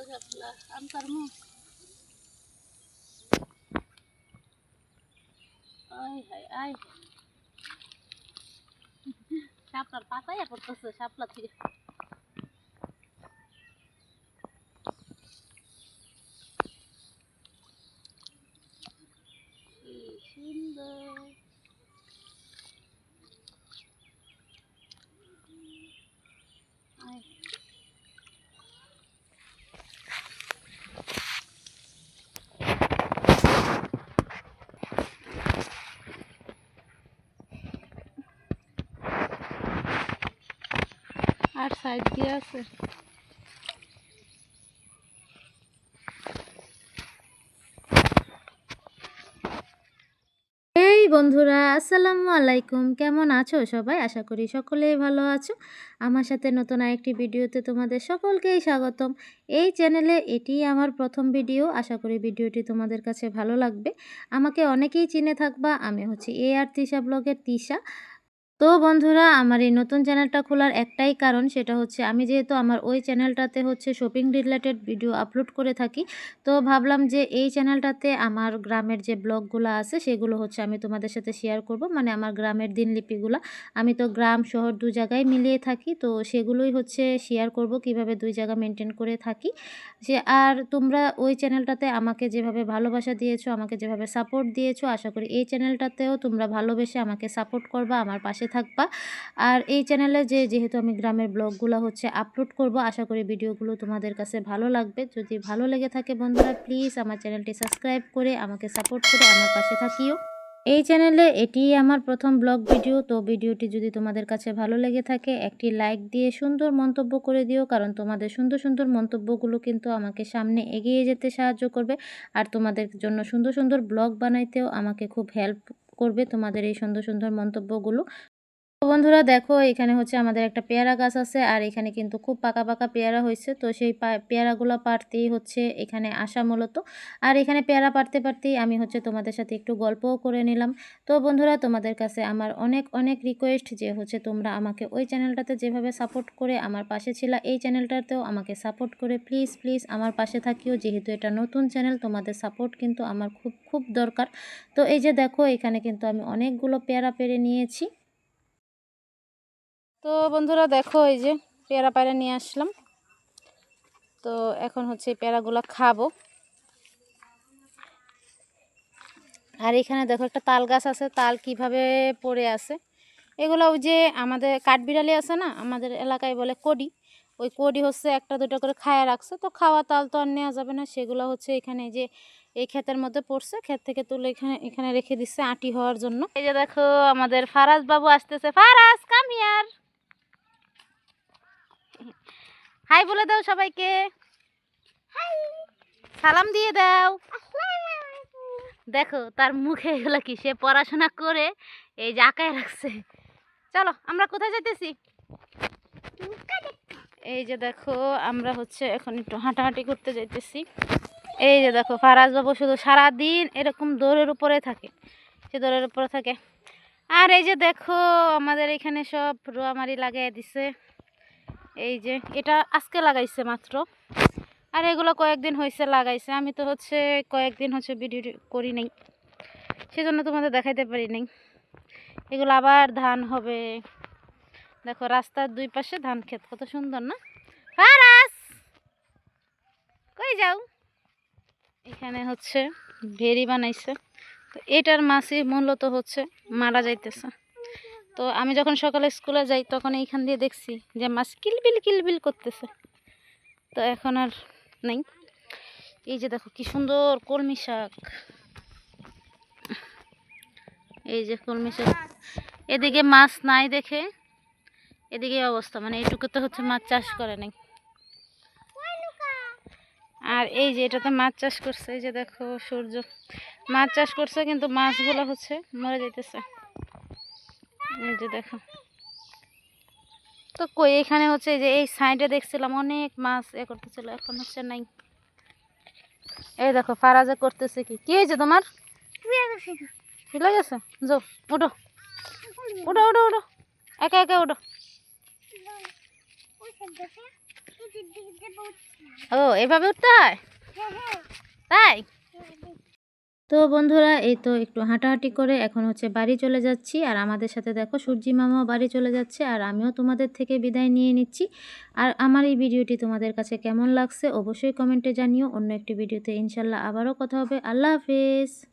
শাপলা আনতার মু আয় হায় আয় শাপলার পাতাই করতেছে শাপলা থেকে কি সুন্দর আয় আর সাইড দিয়ে আছে। এই বন্ধুরা, আসসালামু আলাইকুম। কেমন আছো সবাই? আশা করি সকলেই ভালো আছো। আমার সাথে নতুন আরেকটি ভিডিওতে তোমাদের সকলকেই স্বাগতম। এই চ্যানেলে এটি আমার প্রথম ভিডিও। আশা করি ভিডিওটি তোমাদের কাছে ভালো লাগবে। আমাকে অনেকেই চিনে থাকবা। আমি হচ্ছি এ আর তিশা ব্লগের তিশা। তো বন্ধুরা, আমার এই নতুন চ্যানেলটা খোলার একটাই কারণ সেটা হচ্ছে আমি যেহেতু আমার ওই চ্যানেলটাতে হচ্ছে শপিং রিলেটেড ভিডিও আপলোড করে থাকি, তো ভাবলাম যে এই চ্যানেলটাতে আমার গ্রামের যে ব্লগগুলো আছে সেগুলো হচ্ছে আমি তোমাদের সাথে শেয়ার করব। মানে আমার গ্রামের দিনলিপিগুলো আমি তো গ্রাম, শহর দু জায়গায় মিলিয়ে থাকি, তো সেগুলোই হচ্ছে শেয়ার করব, কীভাবে দুই জায়গা মেনটেন করে থাকি। সে আর তোমরা ওই চ্যানেলটাতে আমাকে যেভাবে ভালোবাসা দিয়েছ, আমাকে যেভাবে সাপোর্ট দিয়েছ, আশা করি এই চ্যানেলটাতেও তোমরা ভালোবেসে আমাকে সাপোর্ট করবা, আমার পাশে থাকবা। আর এই চ্যানেলে যে যেহেতু আমি গ্রামের ব্লগগুলো হচ্ছে আপলোড করব, আশা করি ভিডিওগুলো তোমাদের কাছে ভালো লাগবে। যদি ভালো লেগে থাকে বন্ধুরা প্লিজ আমার চ্যানেলটি সাবস্ক্রাইব করে আমাকে সাপোর্ট করে আমার পাশে থাকিও। এই চ্যানেলে এটি আমার প্রথম ব্লগ ভিডিও তো ভিডিওটি যদি তোমাদের কাছে ভালো লেগে থাকে, একটি লাইক দিয়ে সুন্দর মন্তব্য করে দিও, কারণ তোমাদের সুন্দর সুন্দর মন্তব্যগুলো কিন্তু আমাকে সামনে এগিয়ে যেতে সাহায্য করবে। আর তোমাদের জন্য সুন্দর সুন্দর ব্লগ বানাইতেও আমাকে খুব হেল্প করবে তোমাদের এই সুন্দর সুন্দর মন্তব্যগুলো। তো বন্ধুরা দেখো, এখানে হচ্ছে আমাদের একটা পেয়ারা গাছ আছে, আর এখানে কিন্তু খুব পাকা পাকা পেয়ারা হয়েছে। তো সেই পেয়ারাগুলো পারতেই হচ্ছে এখানে আসা মূলত। আর এখানে পেয়ারা পারতে পারতেই আমি হচ্ছে তোমাদের সাথে একটু গল্পও করে নিলাম। তো বন্ধুরা, তোমাদের কাছে আমার অনেক অনেক রিকোয়েস্ট যে হচ্ছে তোমরা আমাকে ওই চ্যানেলটাতে যেভাবে সাপোর্ট করে আমার পাশে ছিল, এই চ্যানেলটাতেও আমাকে সাপোর্ট করে প্লিজ প্লিজ আমার পাশে থাকিও। যেহেতু এটা নতুন চ্যানেল তোমাদের সাপোর্ট কিন্তু আমার খুব খুব দরকার। তো এই যে দেখো, এখানে কিন্তু আমি অনেকগুলো পেয়ারা পেরে নিয়েছি। তো বন্ধুরা দেখো, এই যে পেয়ারা পায়রা নিয়ে আসলাম। তো এখন হচ্ছে পেয়ারাগুলো খাব। আর এখানে দেখো একটা তাল গাছ আছে, তাল কীভাবে পড়ে আছে। এগুলো ওই যে আমাদের কাঠবিড়ালি আছে না, আমাদের এলাকায় বলে কডি। ওই কডি হচ্ছে একটা দুটো করে খায়া রাখছে, তো খাওয়া তাল তো আর নেওয়া যাবে না। সেগুলো হচ্ছে এখানে যে এই ক্ষেতের মধ্যে পড়ছে, ক্ষেত থেকে তুলে এখানে এখানে রেখে দিচ্ছে আটি হওয়ার জন্য। এই যে দেখো, আমাদের ফারাজ বাবু আসতেছে। ফারাজ কাম হাই বলে দাও সবাইকে। সালাম দিয়ে দাও। দেখো তার মুখে এগুলো কি? সে পড়াশোনা করে এই যে আঁকায় রাখছে। চলো আমরা কোথায় যাইতেছি? এই যে দেখো আমরা হচ্ছে এখন একটু হাঁটাহাঁটি করতে যাইতেছি। এই যে দেখো ফারাজ বাবু শুধু সারাদিন এরকম দৌড়ের উপরে থাকে। সে দৌড়ের উপরে থাকে। আর এই যে দেখো আমাদের এখানে সব রোয়ামারি লাগাই দিছে। এই যে, এটা আজকে লাগাইছে মাত্র। আর এগুলো কয়েকদিন হয়েছে লাগাইছে। আমি তো হচ্ছে কয়েকদিন হচ্ছে ভিডিও করি নাই। সেজন্য তোমাদের দেখাইতে পারি নাই। এগুলো আবার ধান হবে। দেখো, রাস্তার দুই পাশে ধান ক্ষেত। কত সুন্দর না? ফারাস! কই যাও? এখানে হচ্ছে ভেরি বানাইছে। তো এটার মাছই মূলত হচ্ছে মারা যাইতেছে। তো আমি যখন সকালে স্কুলে যাই তখন এইখান দিয়ে দেখছি যে মাছ কিলবিল কিলবিল করতেছে। তো এখন আর নেই। এই যে দেখো কি সুন্দর কলমি শাক। এই যে কলমি শাক। এদিকে মাছ নাই দেখে। এদিকে অবস্থা মানে এইটুকু তো হচ্ছে মাছ চাষ করে নাই। আর এই যে এটাতে মাছ চাষ করছে, এই যে দেখো সূর্য। মাছ চাষ করছে কিন্তু মাছগুলো হচ্ছে মরে যাইতেছে। এই যে দেখো। তো কই, এখানে হচ্ছে যে এই সাইডে দেখছিলাম অনেক মাছ এ করতেছিল, এখন হচ্ছে নাই। এই দেখো, ফারাজে করতেছে কি? কি হয়েছে তোমার? গেছে যাও, উঠো। উঠো উঠো উঠো। একা একা উঠো। ও, এভাবে উঠতে হয়? তাই? তো বন্ধুরা, এই তো একটু হাঁটাহাঁটি করে এখন হচ্ছে বাড়ি চলে যাচ্ছি। আর আমাদের সাথে দেখো সূর্যি মামাও বাড়ি চলে যাচ্ছে আর আমিও তোমাদের থেকে বিদায় নিয়ে নিচ্ছি। আর আমার এই ভিডিওটি তোমাদের কাছে কেমন লাগছে অবশ্যই কমেন্টে জানিও। অন্য একটি ভিডিওতে ইনশাল্লাহ আবারও কথা হবে। আল্লাহ হাফেজ।